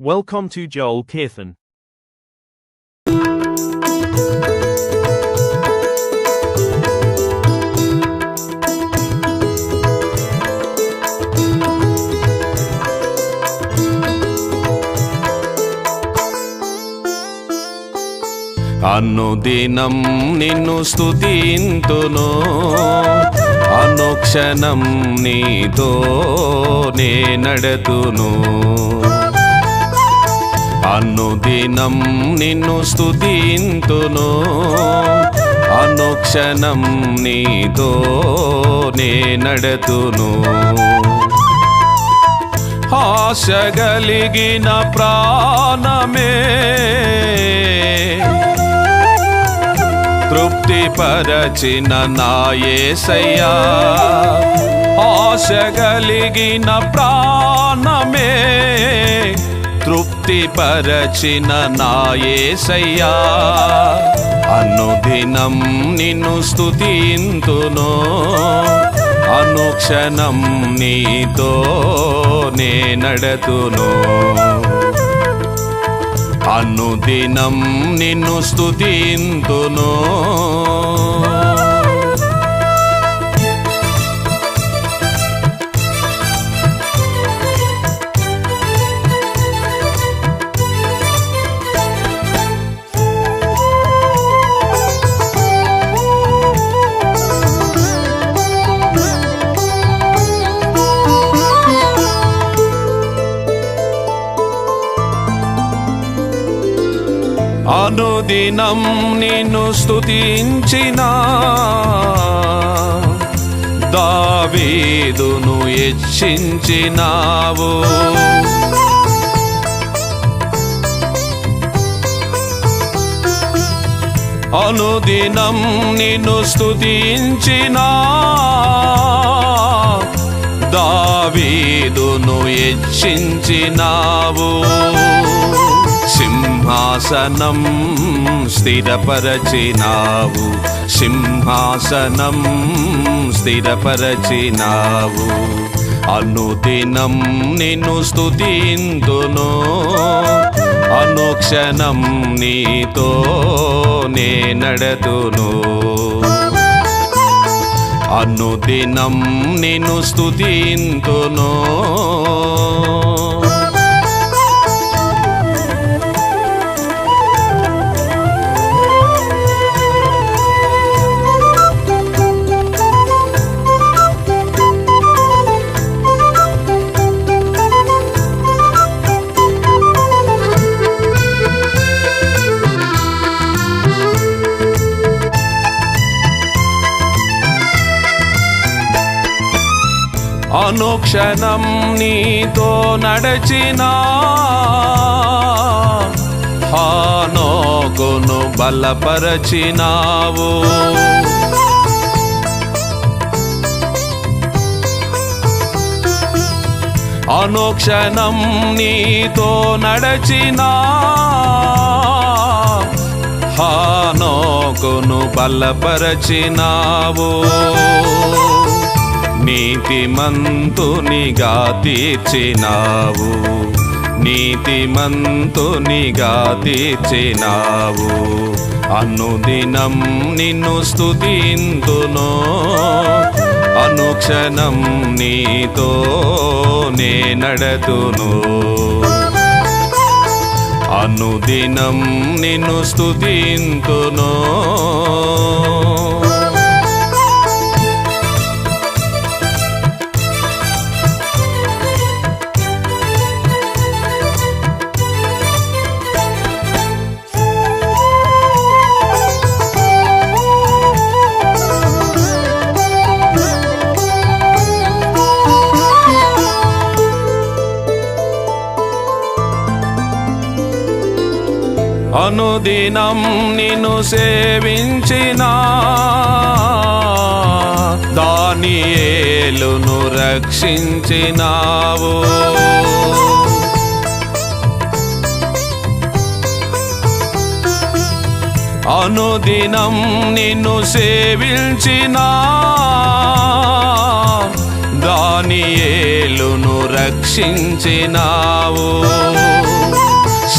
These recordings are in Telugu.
Welcome to Joel Kirthan. అనుదినం నిన్ను స్తుతింతును అనుక్షణం నీతో నే నడతును అనుదినం నిన్ను స్థుతింతును అనుక్షణం నీతో నే నడతును. ఆశ కలిగిన ప్రాణమే తృప్తి పరచిన నాయసయ్యా. ఆశ కలిగిన ప్రాణ తృప్తి పరచిన నాయసయ్యా. అనుదినం నిన్ను స్థుతింతును అనుక్షణం నీతో నే నడతును. అనుదినం నిన్ను స్థుతింతును అనుదినం నిన్ను స్తుతించిన. దావీదును హెచ్చించినావు. అనుదినం నిన్ను స్తుతించిన. దావీదును హెచ్చించినావు. సింహాసనం స్థిరపరచినావు. సింహాసనం స్థిరపరచినావు. అనుదినం నిన్ను స్తుతింతును అనుక్షణం నీతో నే నడతును. అనుదినం నిన్ను స్తుతింతును అనుక్షణం నీతో నడచినా హానోకును బలపరచినావు. అనుక్షణం నీతో నడచినా హానోకును బలపరచినావు. నీతిమంతునిగా తీర్చినావు. నీతిమంతునిగా తీర్చినావు. అనుదినం నిన్ను స్తుతింతును. అనుక్షణం నీతో నే నడతును. అనుదినం నిన్ను స్తుతింతును. అనుదినం నిన్ను సేవించిన దానియేలును రక్షించినావు. అనుదినం నిన్ను సేవించిన దానియేలును రక్షించినావు.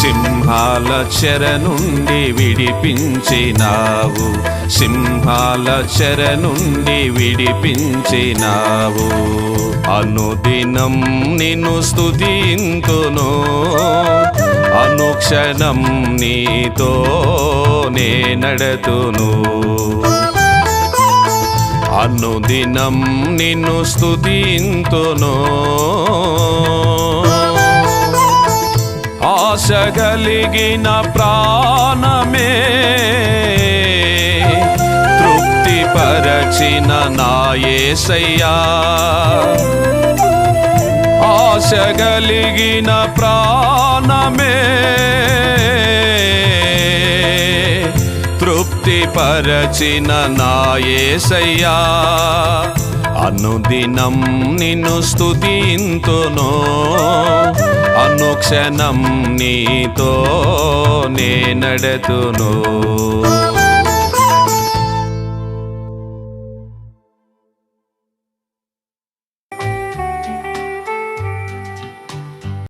సింహాల చెర నుండి విడిపించినావు. సింహాల చెర నుండి విడిపించినావు. అనుదినం నిన్ను స్థుతింతును అనుక్షణం నీతో నే నడతును. అనుదినం నిన్ను స్థుతింతును ఆశ కలిగిన ప్రాణమే. తృప్తి పరచిన నాయసయ్యా ఆశ కలిగిన ప్రాణమే. తృప్తి పరచిన నాయసయ్యా అనుదినం నిన్ను స్థుతింతును అనుక్షణం నీతో నే నడతును